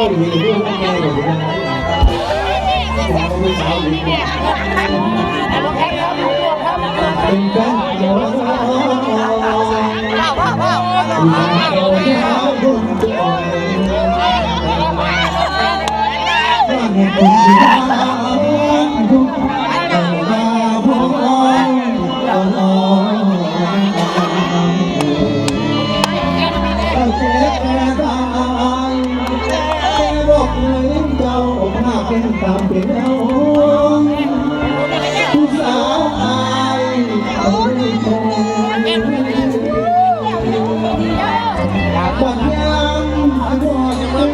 พ่อหนูหนูพูดว่าแม่หนูนะเป็นกันเดี๋ยวเรา เป็นตามเป็นเอาผู้สาวอายเอาไม่พอบัดยามอันวอนเอ๋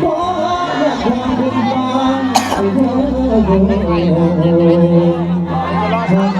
ขออยากความเป็นบ้านไอ้พ่อโบ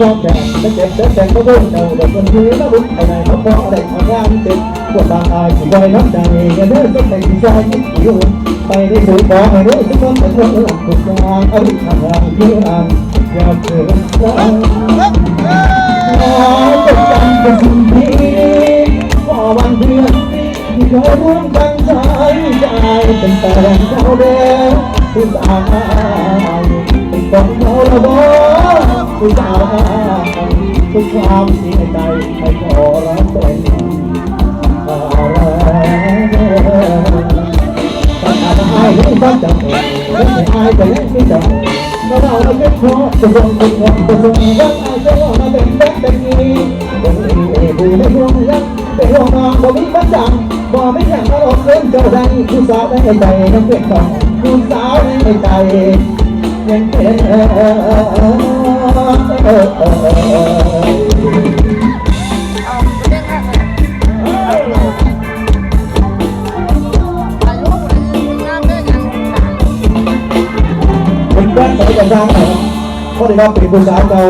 ความสายไม่เก็บที่ใจทำหน้าที่แฟนเก่าก็เริ่มไปแค่สาวแต่เขาเลือกเพื่อแต่เจ็บแต่แต่ก็รุ่นเอาแต่คนที่มาบุญไปไหนเขาพอได้ทำงานติดปวดบางอายที่คอยน้ำใจอย่าเดินก็แต่ที่ใจอยู่ไปได้สู่ขอให้รู้สึกว่าเป็นคนหลักทุกอย่างเอาที่ทำงานที่อ่านอย่าเกินรักขอจดจำเป็นสิ่งดีขอวันเดือนที่เคยร่วมกันใจใจเป็นแฟนเขาเดิมผู้สาวเป็นคนเขาละ บ่ผู้ทุกความเสียใจให้ขอรับเป็นอะไรตั้งแต่อายให้ตั้งใจและไม่อายก็ยังไม่จบก็เราเราเป็นพ่อจะส่งเป็นคนจะส่งรักอายจะว่ามาเป็นแบบเป็นนี้คนนี้เอ๋ผู้ไม่ห่วงรักเป็นห่วงมาบ่มีปัญจังบ่ไม่อยากมาหลอกเล่นเจ้าใดผู้สาวในใจนั่นเป็นของผู้สาวในใจยังเป็น เออเออเออเออเออเป็นแฟนกับอาจารย์เราะได้รับเป็นผู้สาวเก่า